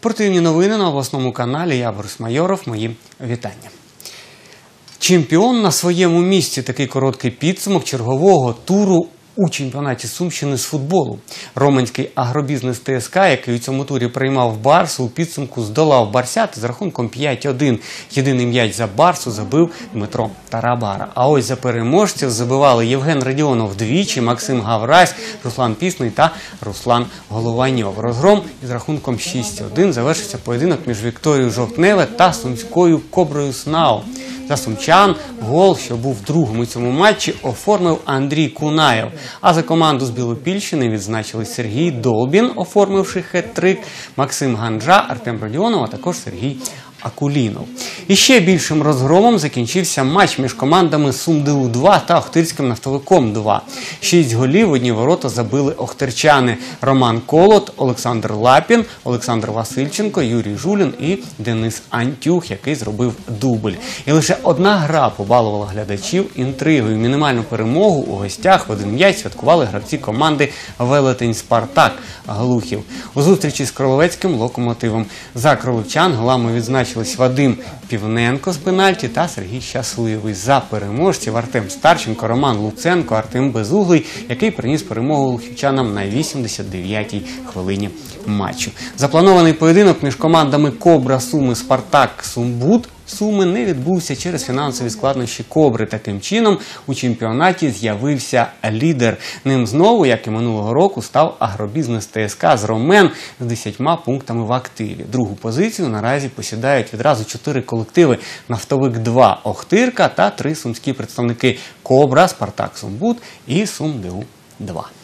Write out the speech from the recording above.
Спортивні новини на обласному каналі. Я Борис Майоров. Мої вітання. Чемпіон на своєму місці. Такий короткий підсумок чергового туру у чемпіонаті Сумщини з футболу. Романський агробізнес ТСК, який у цьому турі приймав Барсу, у підсумку здолав Барсят з рахунком 5-1. Єдиний м'яч за Барсу забив Дмитро Тарабара. А ось за переможців забивали Євген Радіонов двічі, Максим Гаврась, Руслан Пісний та Руслан Голованьов. Розгром із рахунком 6-1 завершився поєдинок між Вікторією Жовтневе та сумською Коброю Снау. За сумчан гол, що був другим у цьому матчі, оформив Андрій Кунаєв. А за команду з Білопільщини відзначили Сергій Долбін, оформивши хет-трик, Максим Ганджа, Артем Родіонов, а також Сергій Акулінов. І ще більшим розгромом закінчився матч між командами Сумдиу 2 та Охтирським нафтовиком 2. Шість голів одні ворота забили охтирчани Роман Колот, Олександр Лапін, Олександр Васильченко, Юрій Жулін і Денис Антюх, який зробив дубль. І лише одна гра побалувала глядачів інтригою. Мінімальну перемогу у гостях в один м'яч святкували гравці команди Велетень Спартак Глухів. У зустрічі з Кроловецьким локомотивом за кроловчан голами відзначились Вадим Півненко з пенальті та Сергій Щасливий. За переможців Артем Старченко, Роман Луценко, Артем Безуглий, який приніс перемогу лухівчанам на 89-й хвилині матчу. Запланований поєдинок між командами Кобра Суми Спартак Сумбут. Суми не відбувся через фінансові складнощі Кобри. Таким чином у чемпіонаті з'явився лідер. Ним знову, як і минулого року, став агробізнес ТСК з Ромен з 10 пунктами в активі. Другу позицію наразі посідають відразу чотири колективи: Нафтовик 2 Охтирка та три сумські представники Кобра, Спартак Сумбут і Сумдеу 2